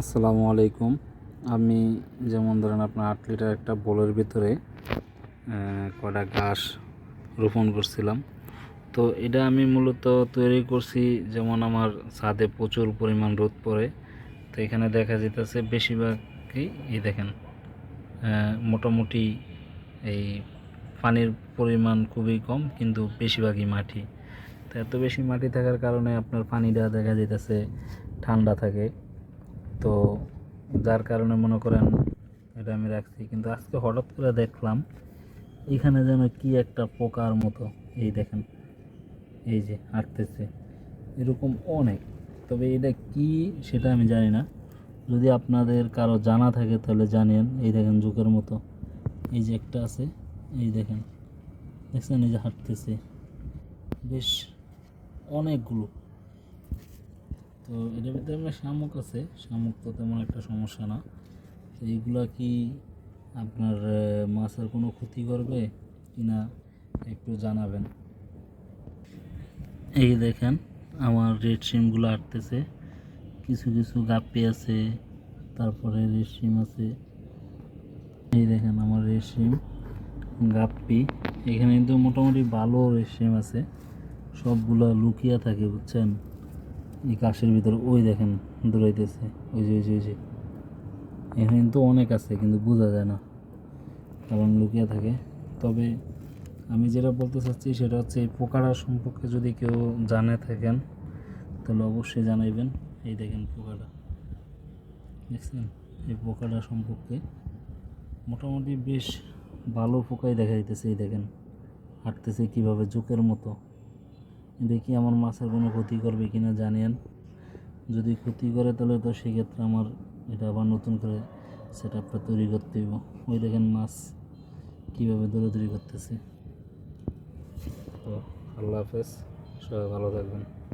আসসালামু আলাইকুম। আমি যেমন ধরেন আপনার আট লিটার একটা বোলের ভিতরে কটা ঘাস রোপণ করছিলাম। তো এটা আমি মূলত তৈরি করছি যেমন আমার ছাদে প্রচুর পরিমাণ রোদ পড়ে। তো এখানে দেখা যেতেছে বেশিরভাগই, এই দেখেন মোটামুটি এই পানির পরিমাণ খুবই কম, কিন্তু বেশিরভাগই মাটি। তো এত বেশি মাটি থাকার কারণে আপনার পানিটা দেখা যেতেছে ঠান্ডা থাকে। তো যার কারণে মনে করেন এটা আমি রাখছি। কিন্তু আজকে হঠাৎ করে দেখলাম, এখানে যেন কি একটা পোকার মতো। এই দেখেন, এই যে হাঁটতেছে। এরকম অনেক। তবে এটা কি সেটা আমি জানি না। যদি আপনাদের কারও জানা থাকে তাহলে জানেন এই দেখেন জোকের মতো। এই যে একটা আছে, এই দেখেন। দেখছেন এই যে হাঁটতেছে। বেশ অনেকগুলো। তো এটার ভিতরে আমরা শামুক আছে। শামুক তো তেমন একটা সমস্যা না। এইগুলা কি আপনার মাছের কোনো ক্ষতি করবে কি না একটু জানাবেন। এই দেখেন, আমার রেড সিমগুলো আটতেছে। কিছু কিছু গাপ্পি আছে, তারপরে রেড সিম আছে। এই দেখেন আমার রেড সিম গাপ্পি। এখানে কিন্তু মোটামুটি ভালো রেড সিম আছে। সবগুলো লুকিয়ে থাকে, বুঝছেন? এই কাশের ভিতরে ওই দেখেন দৌড়াইতেছে, ওই যে ওই যে ওই যে। এখানে কিন্তু অনেক আছে, কিন্তু বোঝা যায় না, কারণ লুকিয়ে থাকে। তবে আমি যেটা বলতে চাচ্ছি, সেটা হচ্ছে এই পোকাটা সম্পর্কে যদি কেউ জানে থাকেন, তাহলে অবশ্যই জানাইবেন। এই দেখেন পোকাটা। দেখছেন? এই পোকাটা সম্পর্কে মোটামুটি বেশ ভালো পোকাই দেখা দিতেছে এই দেখেন। হাঁটতেছে কীভাবে জোকের মতো। দেখি আমার মাছের কোনো ক্ষতি করবে কিনা জানেন যদি ক্ষতি করে তাহলে তো সেক্ষেত্রে আমার এটা আবার নতুন করে সেট আপটা তৈরি করতে হইব। ওই দেখেন মাছ কীভাবে দৌড়াদৌড়ি করতেছে। তো, আল্লাহ হাফেজ, সবাই ভালো থাকবেন।